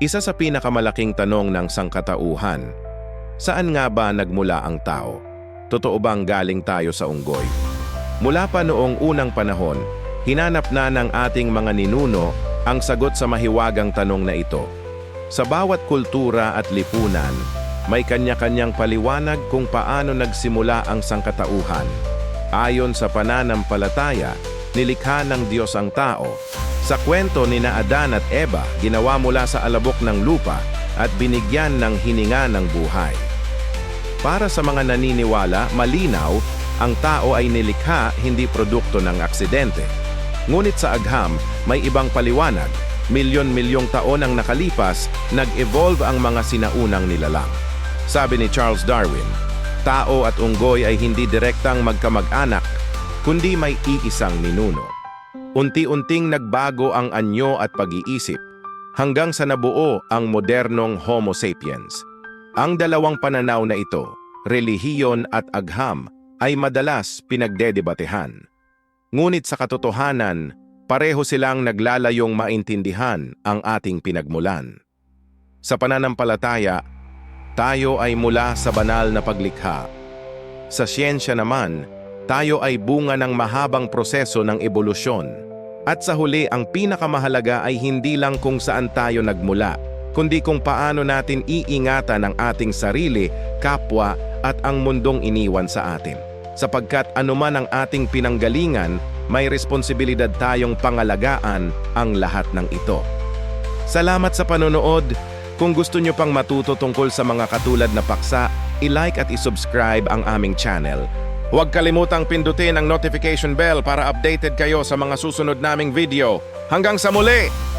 Isa sa pinakamalaking tanong ng sangkatauhan, saan nga ba nagmula ang tao? Totoo bang galing tayo sa unggoy? Mula pa noong unang panahon, hinanap na ng ating mga ninuno ang sagot sa mahiwagang tanong na ito. Sa bawat kultura at lipunan, may kanya-kanyang paliwanag kung paano nagsimula ang sangkatauhan. Ayon sa pananampalataya, nilikha ng Diyos ang tao. Sa kwento ni na Adan at Eva, ginawa mula sa alabok ng lupa at binigyan ng hininga ng buhay. Para sa mga naniniwala, malinaw, ang tao ay nilikha hindi produkto ng aksidente. Ngunit sa agham, may ibang paliwanag. Milyon-milyong taon ang nakalipas, nag-evolve ang mga sinaunang nilalang. Sabi ni Charles Darwin, tao at unggoy ay hindi direktang magkamag-anak, kundi may iisang ninuno. Unti-unting nagbago ang anyo at pag-iisip, hanggang sa nabuo ang modernong Homo sapiens. Ang dalawang pananaw na ito, relihiyon at agham, ay madalas pinagdedebatehan. Ngunit sa katotohanan, pareho silang naglalayong maintindihan ang ating pinagmulan. Sa pananampalataya, tayo ay mula sa banal na paglikha. Sa siyensya naman, tayo ay bunga ng mahabang proseso ng ebolusyon. At sa huli, ang pinakamahalaga ay hindi lang kung saan tayo nagmula, kundi kung paano natin iingatan ang ating sarili, kapwa at ang mundong iniwan sa atin. Sapagkat anuman ang ating pinanggalingan, may responsibilidad tayong pangalagaan ang lahat ng ito. Salamat sa panonood. Kung gusto nyo pang matuto tungkol sa mga katulad na paksa, i-like at i-subscribe ang aming channel. Huwag kalimutang pindutin ang notification bell para updated kayo sa mga susunod naming video. Hanggang sa muli!